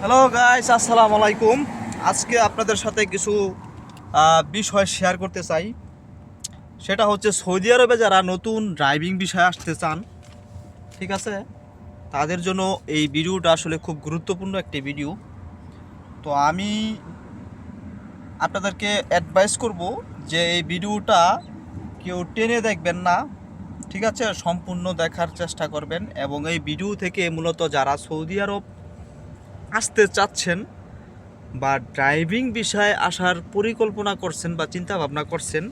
Hello guys আসসালামু আলাইকুম। আজকে আপনাদের সাথে কিছু বিষয় শেয়ার করতে চাই। সেটা হচ্ছে সৌদি আরবে যারা নতুন ড্রাইভিং বিষয়ে আসতে চান, ঠিক আছে? তাদের জন্য এই ভিডিওটা আসলে খুব গুরুত্বপূর্ণ একটি ভিডিও তো আমি আপনাদেরকে অ্যাডভাইস করব যে এই ভিডিওটা কেউ টেনে দেখবেন না, ঠিক আছে? সম্পূর্ণ দেখার চেষ্টা করবেন এবং এই ভিডিও থেকে মূলত যারা সৌদি আরব আসতে চাচ্ছেন বা ড্রাইভিং বিষয়ে আসার পরিকল্পনা করছেন বা চিন্তা ভাবনা করছেন,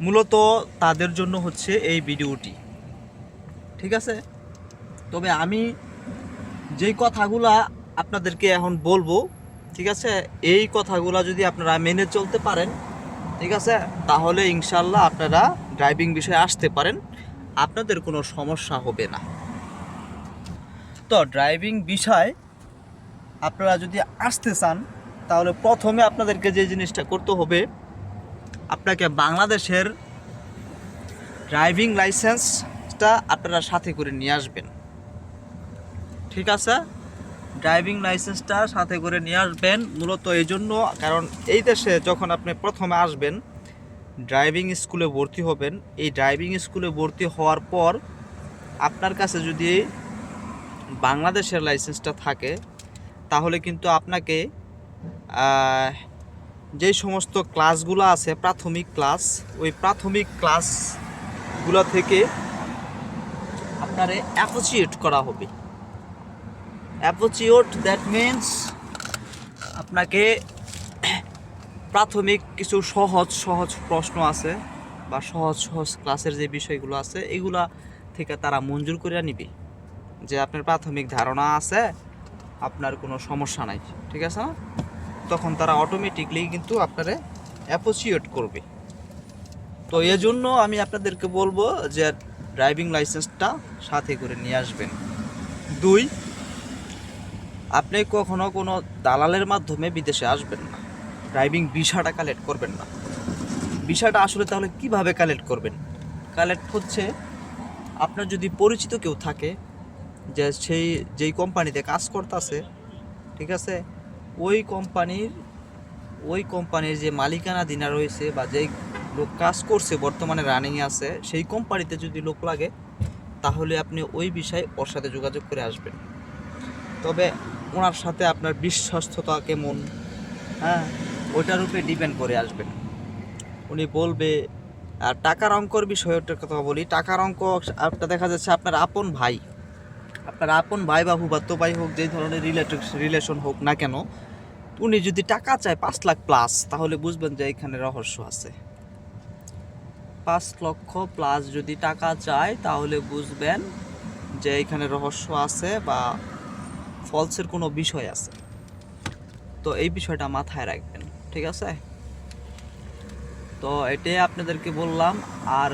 মূলত তাদের জন্য হচ্ছে এই ভিডিওটি। ঠিক আছে? তবে আমি যেই কথাগুলা আপনাদেরকে এখন বলব, ঠিক আছে? এই কথাগুলা যদি আপনারা মেনে চলতে পারেন, ঠিক আছে? তাহলে ইনশাল্লাহ আপনারা ড্রাইভিং বিষয়ে আসতে পারেন, আপনাদের কোনো সমস্যা হবে না। তো ড্রাইভিং বিষয় আপনারা যদি আসতে চান, তাহলে প্রথমে আপনাদেরকে যে জিনিসটা করতে হবে, আপনাকে বাংলাদেশের ড্রাইভিং লাইসেন্সটা আপনারা সাথে করে নিয়ে আসবেন। ঠিক আছে? ড্রাইভিং লাইসেন্সটা সাথে করে নিয়ে আসবেন মূলত এই জন্য, কারণ এই দেশে যখন আপনি প্রথমে আসবেন ড্রাইভিং স্কুলে ভর্তি হবেন। এই ড্রাইভিং স্কুলে ভর্তি হওয়ার পর আপনার কাছে যদি বাংলাদেশের লাইসেন্সটা থাকে তাহলে কিন্তু আপনাকে যে সমস্ত ক্লাসগুলো আছে, প্রাথমিক ক্লাস, ওই প্রাথমিক ক্লাসগুলো থেকে আপনারে অ্যাসোসিয়েট করা হবে। অ্যাসোসিয়েট দ্যাট মিন্স আপনাকে প্রাথমিক কিছু সহজ সহজ প্রশ্ন আছে বা সহজ সহজ ক্লাসের যে বিষয়গুলো আছে, এগুলা থেকে তারা মঞ্জুর করে নিবে। যে আপনার প্রাথমিক ধারণা আছে আপনার কোনো সমস্যা নাই, ঠিক আছে না? তখন তারা অটোমেটিকলি কিন্তু আপনারে অ্যাপ্রোচিয়েট করবে। তো এজন্য আমি আপনাদেরকে বলব যে ড্রাইভিং লাইসেন্সটা সাথে করে নিয়ে আসবেন। দুই, আপনি কখনো কোনো দালালের মাধ্যমে বিদেশে আসবেন না। ড্রাইভিং ভিসাটা কালেক্ট করবেন না। ভিসাটা আসলে তাহলে কীভাবে কালেক্ট করবেন? কালেক্ট হচ্ছে আপনার যদি পরিচিত কেউ থাকে যে সেই, যেই কোম্পানিতে কাজ করতেছে, ঠিক আছে? ওই কোম্পানির ওই কোম্পানির যে মালিকানা দিনা রয়েছে বা যেই লোক কাজ করছে, বর্তমানে রানিংয়ে আছে, সেই কোম্পানিতে যদি লোক লাগে, তাহলে আপনি ওই বিষয়ে ওর সাথে যোগাযোগ করে আসবেন। তবে ওনার সাথে আপনার বিশ্বস্ততা কেমন? হ্যাঁ? ওইটার উপরে ডিপেন্ড করে আসবেন। উনি বলবে, আর টাকার অঙ্কর বিষয়টার কথা বলি। টাকার অঙ্ক, আপনার দেখা যাচ্ছে আপনার আপন ভাই। আপনার আপন ভাই বা হুবাতো ভাই হোক, যে ধরনের রিলেশন হোক না কেন, উনি যদি টাকা চায় পাঁচ লাখ প্লাস তাহলে বুঝবেন যে এখানে রহস্য আছে। পাঁচ লক্ষ প্লাস যদি টাকা চায়, তাহলে বুঝবেন যে এখানে রহস্য আছে বা ফলসের কোনো বিষয় আছে। তো এই বিষয়টা মাথায় রাখবেন, ঠিক আছে? তো এটাই আপনাদেরকে বললাম, আর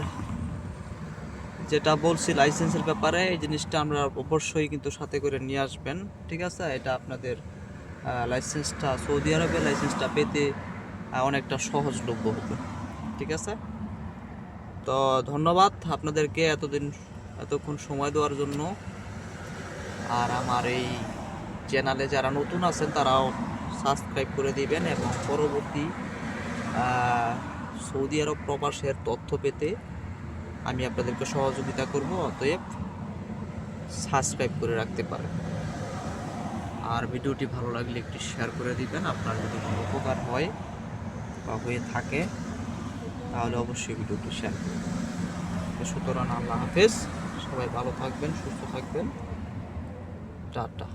যেটা বলছি লাইসেন্সের ব্যাপারে, এই জিনিসটা আমরা অবশ্যই কিন্তু সাথে করে নিয়ে আসবেন, ঠিক আছে? এটা আপনাদের লাইসেন্সটা, সৌদি আরবের লাইসেন্সটা পেতে অনেকটা সহজলভ্য হবে, ঠিক আছে? তো ধন্যবাদ আপনাদেরকে এতদিন, এতক্ষণ সময় দেওয়ার জন্য। আর আমার এই চ্যানেলে যারা নতুন আছেন, তারাও সাবস্ক্রাইব করে দিবেন এবং পরবর্তী সৌদি আরব প্রবাসের তথ্য পেতে আমি আপনাদেরকে সহযোগিতা করব, অতএব সাবস্ক্রাইব করে রাখতে পারেন। আর ভিডিওটি ভালো লাগলে একটি শেয়ার করে দিবেন। আপনার যদি কোনো উপকার হয় বা হয়ে থাকে, তাহলে অবশ্যই ভিডিওটি শেয়ার করবেন তো সুতরাং আল্লাহ হাফেজ। সবাই ভালো থাকবেন, সুস্থ থাকবেন। টাটা।